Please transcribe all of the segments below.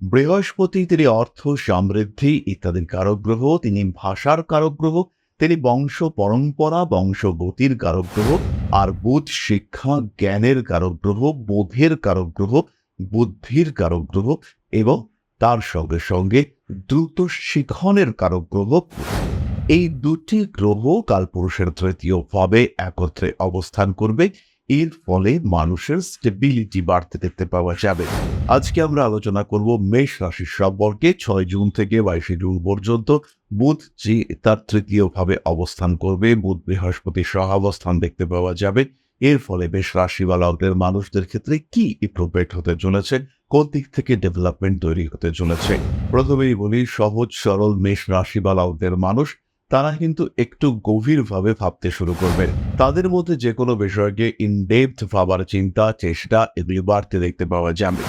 বৃহস্পতি, তিনি অর্থ, সমৃদ্ধি ইত্যাদির কারক গ্রহ তিনি ভাষার কারক গ্রহ তিনি বংশ পরম্পরা বংশগতির কারক গ্রহ আর বুধ শিক্ষা, জ্ঞানের কারক গ্রহ বোধের কারক গ্রহ বুদ্ধির কারক গ্রহ এবং তার সঙ্গে সঙ্গে দ্রুত শিখনের কারক গ্রহ বুধ। এই দুটি গ্রহ কালপুরুষের তৃতীয় ভাবে একত্রে অবস্থান করবে এর ফলে মানুষের স্টেবিলিটি বাড়তে দেখতে পাওয়া যাবে। আজকে আমরা আলোচনা করব মেষ রাশির সম্পর্কে। ছয় জুন থেকে বাইশে জুন পর্যন্ত বুধ যে তার তৃতীয় ভাবে অবস্থান করবে, বুধ বৃহস্পতি সহাবস্থান দেখতে পাওয়া যাবে। এর ফলে বেশ রাশি বা লগ্নের মানুষদের ক্ষেত্রে কি ইম্প্রুভমেন্ট হতে চলেছে, কোন দিক থেকে ডেভেলপমেন্ট তৈরি হতে চলেছে? প্রথমেই বলি, সহজ সরল মেষ রাশি বা লগ্নের মানুষ তারা কিন্তু একটু গভীরভাবে ভাবতে শুরু করবেন তাদের মধ্যে যে কোনো বিষয়কে ইনডেপথ ভাবার চিন্তা, চেষ্টা এগুলি বাড়তে দেখতে পাওয়া যাবে।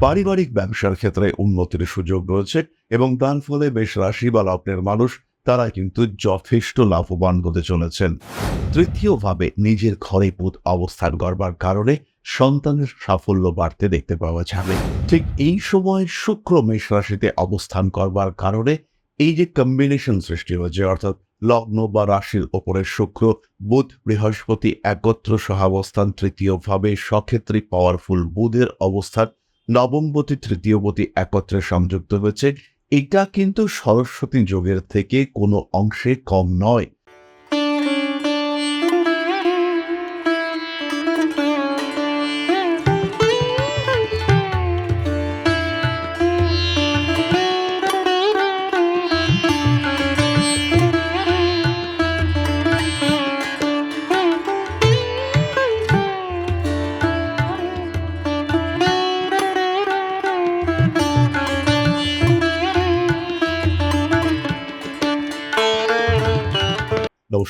পারিবারিক ব্যবসার ক্ষেত্রে উন্নতির সুযোগ রয়েছে এবং তার ফলে বেশ রাশি বা লগ্নের মানুষ তারা কিন্তু যথেষ্ট লাভবান হতে চলেছেন। তৃতীয়ভাবে নিজের ঘরে পুত অবস্থান করবার কারণে সন্তানের সাফল্য বাড়তে দেখতে পাওয়া যাবে। ঠিক এই সময় শুক্র মেষ রাশিতে অবস্থান করবার কারণে এই যে কম্বিনেশন সৃষ্টি হয়েছে, অর্থাৎ লগ্ন বা রাশির ওপরে শুক্র, বুধ বৃহস্পতি একত্র সহাবস্থান তৃতীয়ভাবে সক্ষেত্রে পাওয়ারফুল বুধের অবস্থান নবমপতি তৃতীয়পতি একত্রে সংযুক্ত হয়েছে। এটা কিন্তু সরস্বতী যোগের থেকে কোনো অংশে কম নয়।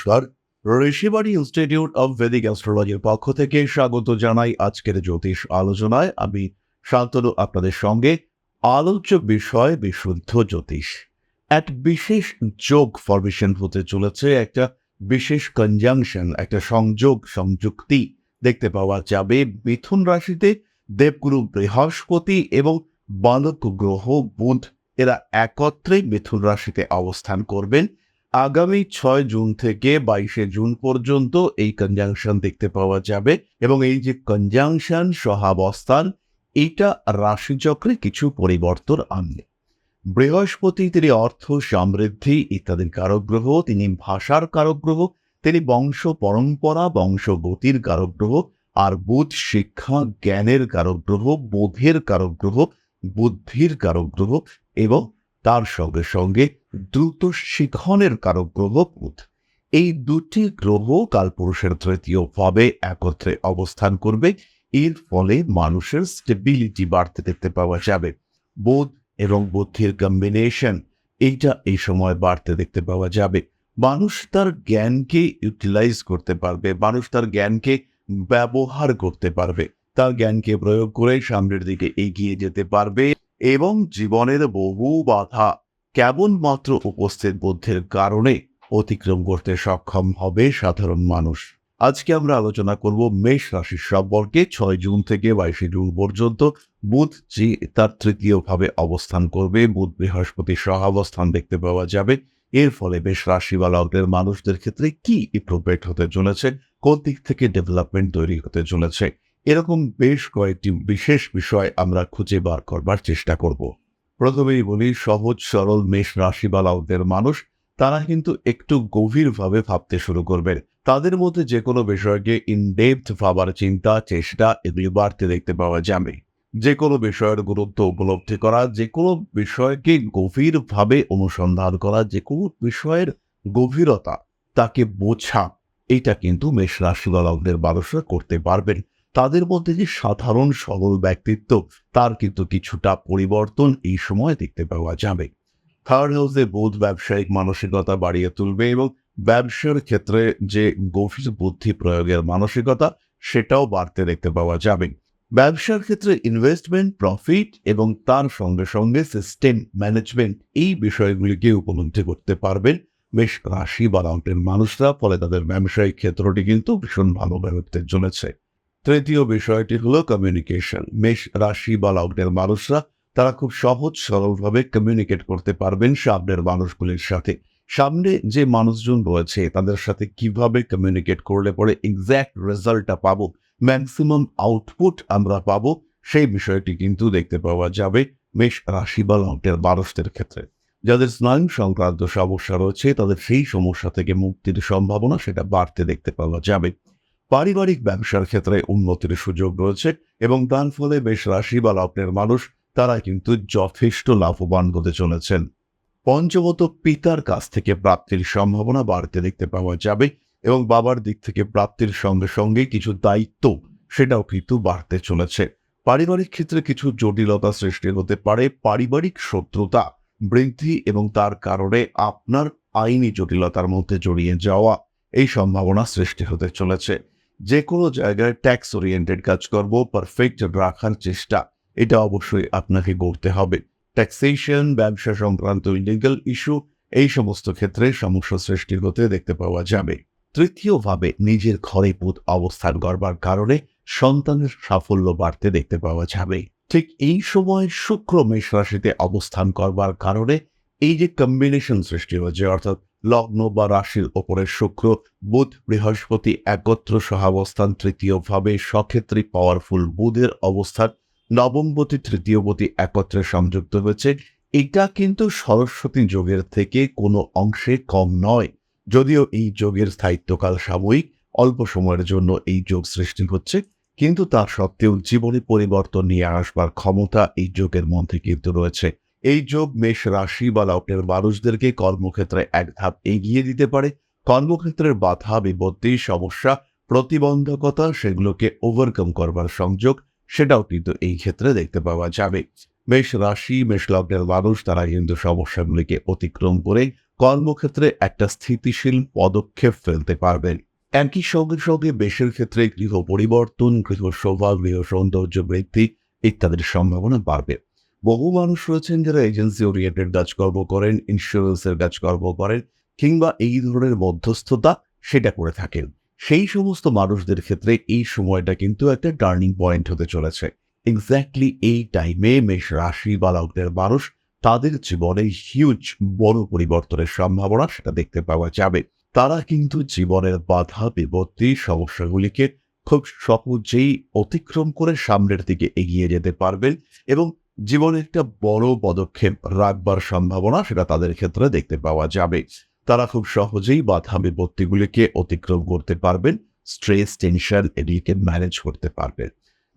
নমস্কার। ঋষিবাড়ি ইনস্টিটিউট অব ভেদিক অ্যাস্ট্রোলজির পক্ষ থেকে স্বাগত জানাই আজকের জ্যোতিষ আলোচনায়। আমি শান্তনু, আপনাদের সঙ্গে আলোচ্য বিষয় বিশুদ্ধ জ্যোতিষ। এক বিশেষ যোগ ফরমেশন হতে চলেছে, একটা বিশেষ কনজাংশন একটা সংযোগ, সংযুক্তি দেখতে পাওয়া যাবে। মিথুন রাশিতে দেবগুরু বৃহস্পতি এবং বালক, গ্রহ, বুধ, এরা একত্রে মিথুন রাশিতে অবস্থান করবেন। আগামী ছয় জুন থেকে বাইশে জুন পর্যন্ত এই কনজাংশন দেখতে পাওয়া যাবে এবং এই যে কনজাংশন সহাবস্থান, এটা রাশিচক্রে কিছু পরিবর্তন আনবে। বৃহস্পতি তিনি অর্থ সমৃদ্ধি ইত্যাদির কারক গ্রহ তিনি ভাষার কারক গ্রহ তিনি বংশ পরম্পরা বংশগতির কারক গ্রহ আর বুধ শিক্ষা, জ্ঞানের কারক গ্রহ বোধের কারক গ্রহ বুদ্ধির কারক গ্রহ এবং তার সঙ্গে সঙ্গে দ্রুত শিখনের কারক গ্রহ বুধ। এই দুটি গ্রহ কালপুরুষের তৃতীয় ভাবে একত্রে অবস্থান করবে। এর ফলে মানুষের স্টেবিলিটি বাড়তে দেখতে পাওয়া যাবে। বোধ এবং বুদ্ধির কম্বিনেশন এইটা এই সময় বাড়তে দেখতে পাওয়া যাবে। মানুষ তার জ্ঞানকে ইউটিলাইজ করতে পারবে। মানুষ তার জ্ঞানকে ব্যবহার করতে পারবে। তার জ্ঞানকে প্রয়োগ করে সামনের দিকে এগিয়ে যেতে পারবে এবং জীবনের বহু বাধা কেবলমাত্র উপস্থিত বুদ্ধির কারণে অতিক্রম করতে সক্ষম হবে সাধারণ মানুষ। আজকে আমরা আলোচনা করব মেষ রাশির সম্পর্কে। ছয় জুন থেকে বাইশে জুন পর্যন্ত বুধ যে তার তৃতীয় ভাবে অবস্থান করবে। বুধ বৃহস্পতি সহাবস্থান দেখতে পাওয়া যাবে। এর ফলে বেশ রাশি বা লগ্নের মানুষদের ক্ষেত্রে কি ইম্প্রুভমেন্ট হতে চলেছে? কোন দিক থেকে ডেভেলপমেন্ট তৈরি হতে চলেছে? এরকম বেশ কয়েকটি বিশেষ বিষয় আমরা খুঁজে বার করবার চেষ্টা করব। প্রথমেই বলি, সহজ, সরল মেষ রাশি বা লগ্নের মানুষ, তারা কিন্তু একটু গভীরভাবে ভাবতে শুরু করবেন। তাদের মধ্যে যে কোনো বিষয়কে ইনডেপথ ভাবার চিন্তা, চেষ্টা এগুলি বাড়তে দেখতে পাওয়া যাবে। যে কোনো বিষয়ের গুরুত্ব উপলব্ধি করা যে কোনো বিষয়কে গভীরভাবে অনুসন্ধান করা যে কোনো বিষয়ের গভীরতা তাকে বোঝা, এটা কিন্তু মেষ রাশি বা মানুষরা করতে পারবেন। তাদের মধ্যে যে সাধারণ সরল ব্যক্তিত্ব, তার কিন্তু কিছুটা পরিবর্তন এই সময় দেখতে পাওয়া যাবে। থার্ড হাউসে বোধ ব্যবসায়িক মানসিকতা বাড়িয়ে তুলবে এবং ব্যবসার ক্ষেত্রে যে গভীর বুদ্ধি প্রয়োগের মানসিকতা, সেটাও বাড়তে দেখতে পাওয়া যাবে। ব্যবসার ক্ষেত্রে ইনভেস্টমেন্ট প্রফিট এবং তার সঙ্গে সঙ্গে সিস্টেম ম্যানেজমেন্ট এই বিষয়গুলিকে উপলব্ধি করতে পারবেন। বেশ রাশি বা লগ্নের মানুষরা, ফলে তাদের ব্যবসায়িক ক্ষেত্রটি কিন্তু ভীষণ ভালোভাবে হতে চলেছে তৃতীয় বিষয়টি হলো কমিউনিকেশন মেষ রাশি বা লগ্নের মানুষরা, তারা খুব সহজ সরলভাবে কমিউনিকেট করতে পারবেন সামনের মানুষগুলির সাথে। সামনে যে মানুষজন রয়েছে, তাদের সাথে কীভাবে কমিউনিকেট করলে পরে এক্স্যাক্ট রেজাল্টটা পাবো ম্যাক্সিমাম আউটপুট আমরা পাবো, সেই বিষয়টি কিন্তু দেখতে পাওয়া যাবে মেষ রাশি বা লগ্নের মানুষদের ক্ষেত্রে। যাদের স্নায়ু সংক্রান্ত সমস্যা রয়েছে, তাদের সেই সমস্যা থেকে মুক্তির সম্ভাবনা সেটা বাড়তে দেখতে পাওয়া যাবে। পারিবারিক ব্যবসার ক্ষেত্রে উন্নতির সুযোগ রয়েছে এবং তার ফলে বেশ রাশি বা লগ্নের মানুষ তারা কিন্তু যথেষ্ট লাভবান হতে চলেছেন। পঞ্চমত পিতার কাছ থেকে প্রাপ্তির সম্ভাবনা বাড়তে দেখতে পাওয়া যাবে এবং বাবার দিক থেকে প্রাপ্তির সঙ্গে সঙ্গে কিছু দায়িত্ব সেটাও কিন্তু বাড়তে চলেছে। পারিবারিক ক্ষেত্রে কিছু জটিলতা সৃষ্টি হতে পারে, পারিবারিক শত্রুতা বৃদ্ধি এবং তার কারণে আপনার আইনি জটিলতার মধ্যে জড়িয়ে যাওয়া এই সম্ভাবনা সৃষ্টি হতে চলেছে। যে কোনো জায়গায় ট্যাক্স ওরিয়েন্টেড কাজকর্ম পারফেক্ট রাখার চেষ্টা। এটা অবশ্যই আপনাকে করতে হবে। ট্যাক্সেশন ব্যবসা সংক্রান্ত ইলিগাল ইস্যু এই সমস্ত ক্ষেত্রে সমস্যা সৃষ্টি হতে দেখতে পাওয়া যাবে। তৃতীয়ভাবে, নিজের ঘরে পুত অবস্থান করবার কারণে সন্তানের সাফল্য বাড়তে দেখতে পাওয়া যাবে। ঠিক এই সময় শুক্র মেষ রাশিতে অবস্থান করবার কারণে এই যে কম্বিনেশন সৃষ্টি হয়েছে, অর্থাৎ লগ্ন বা রাশির ওপরে শুক্র, বুধ বৃহস্পতি একত্র সহাবস্থান, তৃতীয়ভাবে সক্ষেত্রী পাওয়ারফুল বুধের অবস্থান, নবমপতি, তৃতীয়পতি একত্রে সংযুক্ত হয়েছে। এটা কিন্তু সরস্বতী যোগের থেকে কোনো অংশে কম নয়। যদিও এই যোগের স্থায়িত্বকাল সাময়িক, অল্প সময়ের জন্য এই যোগ সৃষ্টি হচ্ছে। কিন্তু তা সত্ত্বেও জীবনে পরিবর্তন নিয়ে আসবার ক্ষমতা এই যোগের মধ্যে কিন্তু রয়েছে। এই যোগ মেষ রাশি বা লগ্নের মানুষদেরকে কর্মক্ষেত্রে এক ধাপ এগিয়ে দিতে পারে। কর্মক্ষেত্রের বাধা, বিপত্তি, সমস্যা, প্রতিবন্ধকতা, সেগুলোকে ওভারকাম করবার সংযোগ, সেটাও কিন্তু এই ক্ষেত্রে দেখতে পাওয়া যাবে। মেষ রাশি, মেষ লগ্নের মানুষ, তারা কিন্তু সমস্যাগুলিকে অতিক্রম করে কর্মক্ষেত্রে একটা স্থিতিশীল পদক্ষেপ ফেলতে পারবেন। একই সঙ্গে সঙ্গে বেশের ক্ষেত্রে গৃহ পরিবর্তন, গৃহ শোভা, গৃহ সৌন্দর্য বৃদ্ধি ইত্যাদির সম্ভাবনা বাড়বে। বহু মানুষ রয়েছেন যারা এজেন্সি ওরিয়েন্টেড কাজকর্ম করেন ইন্স্যুরেন্সের কাজকর্ম করেন কিংবা এই ধরনের মধ্যস্থতা সেটা করে থাকেন। সেই সমস্ত মানুষদের ক্ষেত্রে এই সময়টা কিন্তু একটা টার্নিং পয়েন্ট হতে চলেছে। এক্স্যাক্টলি এই টাইমে মেষ রাশি বা লগ্নের মানুষ তাদের জীবনে হিউজ বড় পরিবর্তনের সম্ভাবনা সেটা দেখতে পাওয়া যাবে। তারা কিন্তু জীবনের বাধা, বিপত্তি, সমস্যাগুলিকে খুব সহজেই অতিক্রম করে সামনের দিকে এগিয়ে যেতে পারবেন এবং জীবনে একটা বড় পদক্ষেপ রাখবার সম্ভাবনা সেটা তাদের ক্ষেত্রে দেখতে পাওয়া যাবে। তারা খুব সহজেই বাধা বিপত্তিগুলিকে অতিক্রম করতে পারবেন স্ট্রেস টেনশন এদিকে ম্যানেজ করতে পারবেন।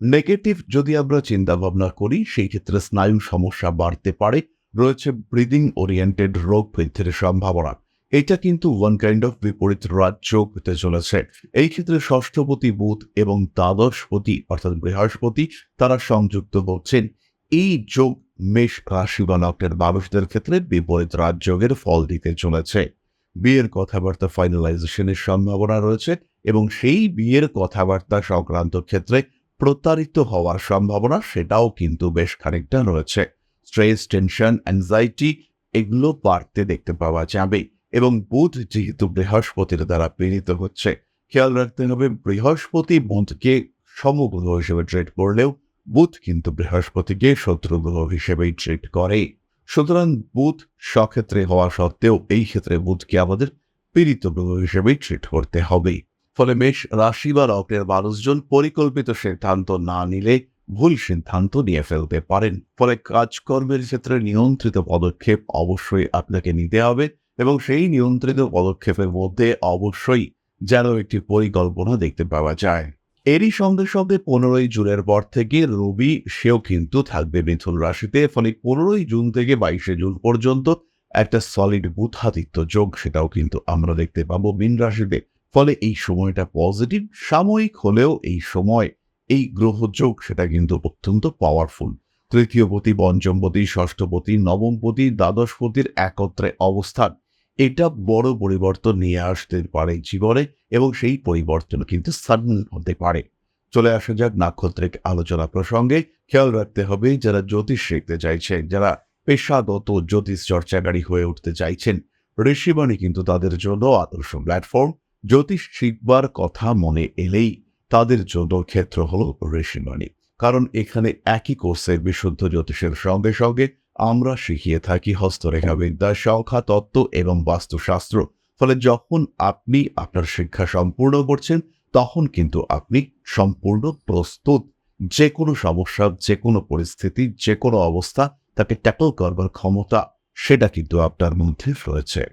নেগেটিভ যদি আমরা চিন্তা ভাবনা করি, সেই ক্ষেত্রে স্নায়ু সমস্যা বাড়তে পারে, রয়েছে ব্রিদিং ওরিয়েন্টেড রোগ বৃদ্ধির সম্ভাবনা। এটা কিন্তু ওয়ান কাইন্ড অফ বিপরীত রাজ্য হতে চলেছে। এই ক্ষেত্রে ষষ্ঠপতি বুধ এবং দ্বাদশপতি অর্থাৎ বৃহস্পতি, তারা সংযুক্ত হচ্ছেন। এই যোগ মেষ রাশি বা লগ্নের মানুষদের ক্ষেত্রে বিপরীত রাজযোগের ফল দিতে চলেছে। বিয়ের কথাবার্তা ফাইনালাইজেশনের সম্ভাবনা রয়েছে এবং সেই বিয়ের কথাবার্তা সংক্রান্ত ক্ষেত্রে প্রতারিত হওয়ার সম্ভাবনা সেটাও কিন্তু বেশ খানিকটা রয়েছে। স্ট্রেস, টেনশন অ্যাংজাইটি এগুলো বাড়তে দেখতে পাওয়া যাবে এবং বুধ যেহেতু বৃহস্পতির দ্বারা প্রেরিত হচ্ছে, খেয়াল রাখতে হবে বৃহস্পতি বুধকে সমগ্র হিসেবে ট্রেড করলেও বুধ কিন্তু বৃহস্পতিকে শত্রুগ্রহ হিসেবেই ট্রিট করে। সুতরাং বুধ সক্ষেত্রে হওয়া সত্ত্বেও এই ক্ষেত্রে বুধকে আমাদের পীড়িত গ্রহ হিসেবেই ট্রিট করতে হবে। ফলে মেষ রাশি বা লগ্নের মানুষজন পরিকল্পিত সিদ্ধান্ত না নিলে ভুল সিদ্ধান্ত নিয়ে ফেলতে পারেন। ফলে কাজকর্মের ক্ষেত্রে নিয়ন্ত্রিত পদক্ষেপ অবশ্যই আপনাকে নিতে হবে এবং সেই নিয়ন্ত্রিত পদক্ষেপের মধ্যে অবশ্যই যেন একটি পরিকল্পনা দেখতে পাওয়া যায়। এরই সঙ্গে সঙ্গে পনেরোই জুনের পর থেকে রবি, সেও কিন্তু থাকবে মিথুন রাশিতে। ফলে পনেরোই জুন থেকে বাইশে জুন পর্যন্ত একটা সলিড বুধাদিত্য যোগ সেটাও কিন্তু আমরা দেখতে পাবো মীন রাশিতে। ফলে এই সময়টা পজিটিভ সাময়িক হলেও এই সময় এই গ্রহযোগ সেটা কিন্তু অত্যন্ত পাওয়ারফুল তৃতীয়পতি পঞ্চমপতি ষষ্ঠপতি নবমপতি দ্বাদশপতির একত্রে অবস্থান। এটা বড় পরিবর্তন নিয়ে আসতে পারে জীবনে এবং সেই পরিবর্তন কিন্তু সাডেন হতে পারে। চলে আসা যাক নাক্ষত্রিক আলোচনা প্রসঙ্গে। খেয়াল রাখতে হবে যারা জ্যোতিষ শিখতে চাইছেন, যারা পেশাগত জ্যোতিষ চর্চাকারী হয়ে উঠতে চাইছেন, ঋষিবাণী কিন্তু তাদের জন্য আদর্শ প্ল্যাটফর্ম জ্যোতিষ শিখবার কথা মনে এলেই তাদের জন্য ক্ষেত্র হলো ঋষিবাণী। কারণ এখানে একই কোর্সের বিশুদ্ধ জ্যোতিষের সঙ্গে সঙ্গে আমরা শিখিয়ে থাকি হস্তরেখাবিদ্যা, সংখ্যা, তত্ত্ব এবং বাস্তুশাস্ত্র। ফলে যখন আপনি আপনার শিক্ষা সম্পূর্ণ করছেন, তখন কিন্তু আপনি সম্পূর্ণ প্রস্তুত। যে কোনো সমস্যা যে কোনো পরিস্থিতি যে কোনো অবস্থা তাকে ট্যাকল করবার ক্ষমতা, সেটা কিন্তু আপনার মধ্যে রয়েছে।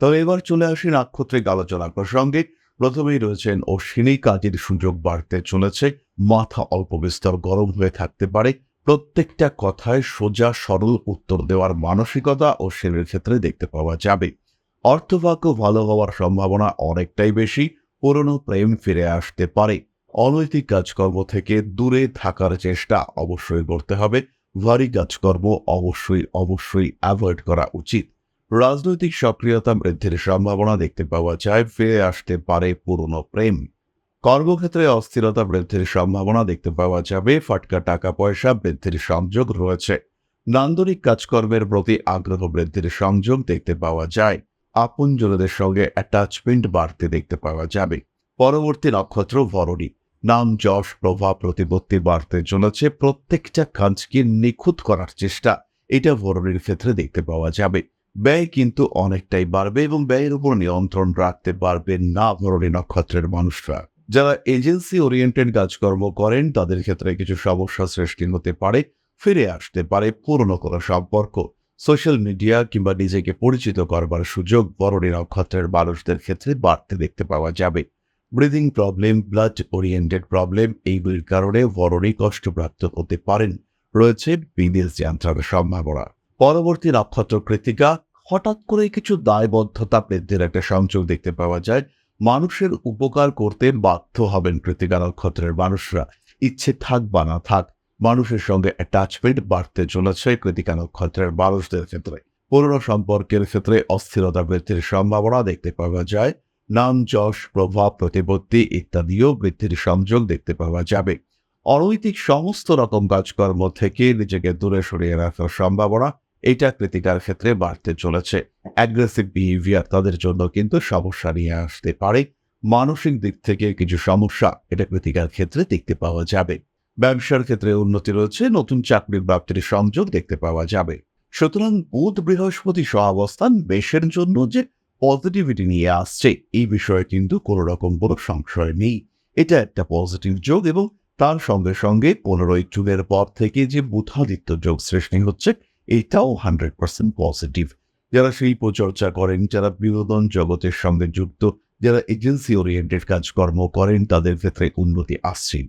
তবে এবার চলে আসি নাক্ষত্রিক আলোচনা প্রসঙ্গে। প্রথমেই রয়েছেন অশ্বিনী, কাজের সুযোগ বাড়তে চলেছে, মাথা অল্প বিস্তর গরম হয়ে থাকতে পারে প্রত্যেকটা কথায় সোজা, সরল উত্তর দেওয়ার মানসিকতা ও সেলের ক্ষেত্রে দেখতে পাওয়া যাবে। অর্থভাগ্য ভালো হওয়ার সম্ভাবনা অনেকটাই বেশি, পুরনো প্রেম ফিরে আসতে পারে। অনৈতিক কাজকর্ম থেকে দূরে থাকার চেষ্টা অবশ্যই করতে হবে। ভারী কাজকর্ম অবশ্যই অবশ্যই অ্যাভয়েড করা উচিত। রাজনৈতিক সক্রিয়তা বৃদ্ধির সম্ভাবনা দেখতে পাওয়া যায়, ফিরে আসতে পারে পুরনো প্রেম। কর্মক্ষেত্রে অস্থিরতা বৃদ্ধির সম্ভাবনা দেখতে পাওয়া যাবে। ফাটকা টাকা পয়সা বৃদ্ধির সংযোগ রয়েছে। নান্দনিক কাজকর্মের প্রতি আগ্রহ বৃদ্ধির সংযোগ দেখতে পাওয়া যায়। আপনজনদের সঙ্গে অ্যাটাচমেন্ট বাড়তে দেখতে পাওয়া যাবে। পরবর্তী নক্ষত্র ভরণী নাম যশ, প্রভাব, প্রতিপত্তি বাড়তে চলেছে। প্রত্যেকটা কাজকে নিখুঁত করার চেষ্টা। এটা ভরণীর ক্ষেত্রে দেখতে পাওয়া যাবে। ব্যয় কিন্তু অনেকটাই বাড়বে এবং ব্যয়ের উপর নিয়ন্ত্রণ রাখতে পারবে না ভরণী নক্ষত্রের মানুষরা। যারা এজেন্সি ওরিয়েন্টেড কাজকর্ম করেন, তাদের ক্ষেত্রে কিছু সমস্যা সৃষ্টি হতে পারে, ফিরে আসতে পারে পুরনো কোনো সম্পর্ক। সোশ্যাল মিডিয়া কিংবা নিজেকে পরিচিত করবার সুযোগ বরণী নক্ষত্রের মানুষদের ক্ষেত্রে বাড়তে দেখতে পাওয়া যাবে। Breathing problem, blood oriented problem, এইগুলির কারণে বরণী কষ্টপ্রাপ্ত হতে পারেন। রয়েছে বিদেশ যাত্রার সম্ভাবনা। পরবর্তী নক্ষত্র কৃতিকা, হঠাৎ করে কিছু দায়বদ্ধতা বৃদ্ধির একটা সংযোগ দেখতে পাওয়া যায়। মানুষের উপকার করতে বাধ্য হবেন কৃতিকা নক্ষত্রের মানুষরা। ইচ্ছে থাক বা না থাক, মানুষের সঙ্গে অ্যাটাচমেন্ট বাড়তে চলেছে কৃতিকা নক্ষত্রের মানুষদের ক্ষেত্রে। পুরনো সম্পর্কের ক্ষেত্রে অস্থিরতা বৃদ্ধির সম্ভাবনা দেখতে পাওয়া যায়। নাম, যশ, প্রভাব, প্রতিপত্তি ইত্যাদিও বৃদ্ধির সংযোগ দেখতে পাওয়া যাবে। অনৈতিক সমস্ত রকম কাজকর্ম থেকে নিজেকে দূরে সরিয়ে রাখার সম্ভাবনা এটা কৃতিকার ক্ষেত্রে বাড়তে চলেছে। অ্যাগ্রেসিভ বিহেভিয়ার তাদের জন্য কিন্তু সমস্যা নিয়ে আসতে পারে। মানসিক দিক থেকে কিছু সমস্যা, এটা কৃতিকার ক্ষেত্রে দেখতে পাওয়া যাবে। ব্যবসার ক্ষেত্রে উন্নতি রয়েছে, নতুন চাকরির প্রাপ্তির সংযোগ দেখতে পাওয়া যাবে। সুতরাং বুধ বৃহস্পতি সহাবস্থান বেশের জন্য যে পজিটিভিটি নিয়ে আসছে, এই বিষয়ে কিন্তু কোনো রকম কোনো সংশয় নেই। এটা একটা পজিটিভ যোগ এবং তার সঙ্গে সঙ্গে পনেরোই জুনের পর থেকে যে বুধাদিত্য যোগ সৃষ্টি হচ্ছে এটাও হান্ড্রেড পার্সেন্ট পজিটিভ যারা শিল্প চর্চা করেন, যারা বিনোদন জগতের সঙ্গে যুক্ত, যারা এজেন্সি ওরিয়েন্টেড কাজকর্ম করেন, তাদের ক্ষেত্রে উন্নতি আসছে।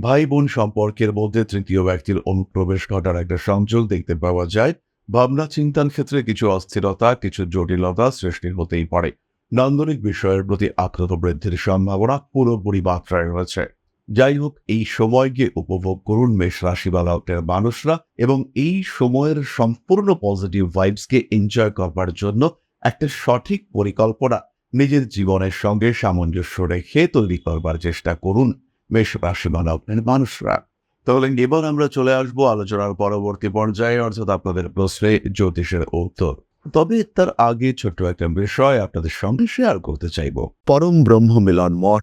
ভাই বোন সম্পর্কের মধ্যে তৃতীয় ব্যক্তির অনুপ্রবেশ ঘটার একটা সংযোগ দেখতে পাওয়া যায়। ভাবনা চিন্তার ক্ষেত্রে কিছু অস্থিরতা, কিছু জটিলতা সৃষ্টি হতেই পারে। নান্দনিক বিষয়ের প্রতি আগ্রহ বৃদ্ধির সম্ভাবনা পুরোপুরি মাত্রায় রয়েছে। যাই হোক এই সময়কে উপভোগ করুন মেষ রাশি বা লগ্নের মানুষরা এবং এই সময়ের সম্পূর্ণ পজিটিভ ভাইবসকে এনজয় করবার জন্য একটা সঠিক পরিকল্পনা নিজের জীবনের সঙ্গে সামঞ্জস্য রেখে তৈরি করবার চেষ্টা করুন মেষ রাশি বা লগ্নের মানুষরা। তাহলে এবার আমরা চলে আসব আলোচনার পরবর্তী পর্যায়ে, অর্থাৎ আপনাদের প্রশ্নে জ্যোতিষের উত্তর। তবে তার আগে ছোট্ট একটা বিষয় আপনাদের সঙ্গে শেয়ার করতে চাইব। পরম ব্রহ্ম মিলন মঠ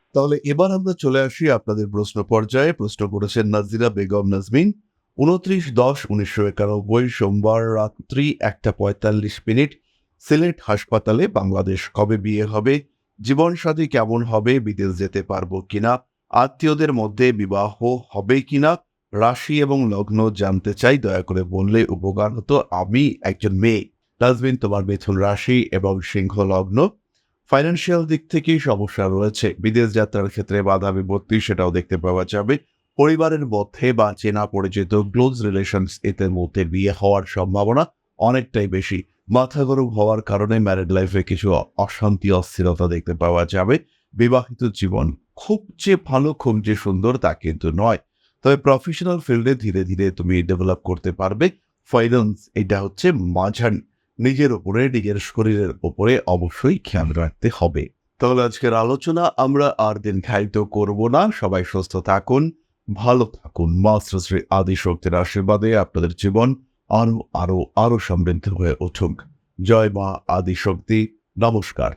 তাহলে এবার আমরা চলে আসি আপনাদের প্রশ্ন পর্যায়ে। প্রশ্ন করেছেন নাজিরা বেগম নাজমিন। উনত্রিশ দশ উনিশশো একানব্বই সোমবার রাত্রি একটা পঁয়তাল্লিশ মিনিট। সিলেট হাসপাতালে বাংলাদেশ কবে বিয়ে হবে? জীবনসাথী কেমন হবে? বিদেশ যেতে পারব কিনা? আত্মীয়দের মধ্যে বিবাহ হবে কিনা? রাশি এবং লগ্ন জানতে চাই, দয়া করে বললে উপকার হতো। আমি একজন মেয়ে। নাজমিন, তোমার মিথুন রাশি এবং সিংহ লগ্ন। ফাইন্যান্সিয়াল দিক থেকেই সমস্যা রয়েছে। বিদেশ যাত্রার ক্ষেত্রে বাধা বিপত্তি সেটাও দেখতে পাওয়া যাবে। পরিবারের মধ্যে বা চেনা পরিচিত ক্লোজ রিলেশনস এদের মধ্যে বিয়ে হওয়ার সম্ভাবনা অনেকটাই বেশি। মাথা গরম হওয়ার কারণে ম্যারিড লাইফে কিছু অশান্তি, অস্থিরতা দেখতে পাওয়া যাবে। বিবাহিত জীবন খুব যে ভালো, খুব যে সুন্দর তা কিন্তু নয়। তবে প্রফেশনাল ফিল্ডে ধীরে ধীরে তুমি ডেভেলপ করতে পারবে। ফাইন্যান্স এটা হচ্ছে মাঝারি। নিজের উপরে, নিজের শরীরের উপরে অবশ্যই খেয়াল রাখতে হবে। তাহলে আজকের আলোচনা আমরা আর দিন খাইত করব না। সবাই সুস্থ থাকুন, ভালো থাকুন। মাস্টার শ্রী আদি শক্তির আশীর্বাদে আপনাদের জীবন আরও আরও আরও সমৃদ্ধ হয়ে উঠুক। জয় মা আদি শক্তি নমস্কার।